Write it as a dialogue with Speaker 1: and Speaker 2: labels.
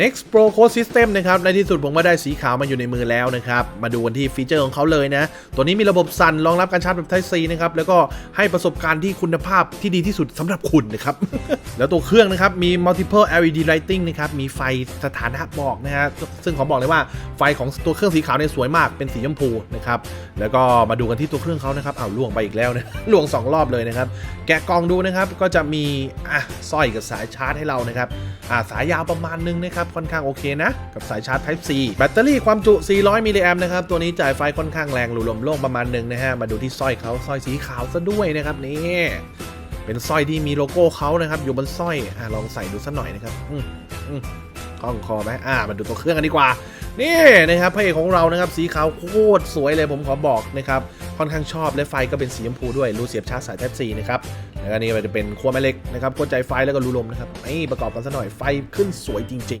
Speaker 1: Next Pro Code System นะครับ ในที่สุดผมก็ได้สีขาวมาอยู่ในมือแล้วนะครับ มาดูกันที่ฟีเจอร์ของเขาเลยนะ ตัวนี้มีระบบสั่นรองรับการชาร์จแบบ Type C นะครับ แล้วก็ให้ประสบการณ์ที่คุณภาพที่ดีที่สุดสำหรับคุณนะครับ แล้วตัวเครื่องนะครับ มี multiple LED lighting นะครับ มีไฟสถานะบอกนะฮะ ซึ่งขอบอกเลยว่าไฟของตัวเครื่องสีขาวเนี่ยสวยมาก เป็นสีชมพูนะครับ แล้วก็มาดูกันที่ตัวเครื่องเขานะครับอ้าวล่วงไปอีกแล้วนะล่วงสองรอบเลยนะครับ แกะกล่องดูนะครับ ก็จะมีอะสร้อยกับสายชาร์จให้เรานะครับ อ่าสายยาวประมาณนึงนะครับค่อนข้างโอเคนะ กับสายชาร์จ Type C แบตเตอรี่ความจุ 400 มิลลิแอมนะครับ ตัวนี้จ่ายไฟค่อนข้างแรงหรูลมโล่งประมาณหนึ่งนะฮะ มาดูที่สร้อยเขาสร้อยสีขาวซะด้วยนะครับนี่เป็นสร้อยที่มีโลโก้เขานะครับ อยู่บนสร้อยอ่าลองใส่ดูสักหน่อยนะครับอืมอืมคล้องคอไหมอ่า มาดูตัวเครื่องกันดีกว่านี่นะครับพระเอกของเรานะครับสีขาวโคตรสวยเลยผมขอบอกนะครับค่อนข้างชอบและไฟก็เป็นสีชมพูด้วยรูเสียบชาร์จสาย Type C นะครับแล้วก็นี่จะเป็นขั้วแม่เหล็กนะครับขั้วใจไฟแล้วก็รูลมนะครับนี่ประกอบกันซะหน่อยไฟขึ้นสวยจริง ๆ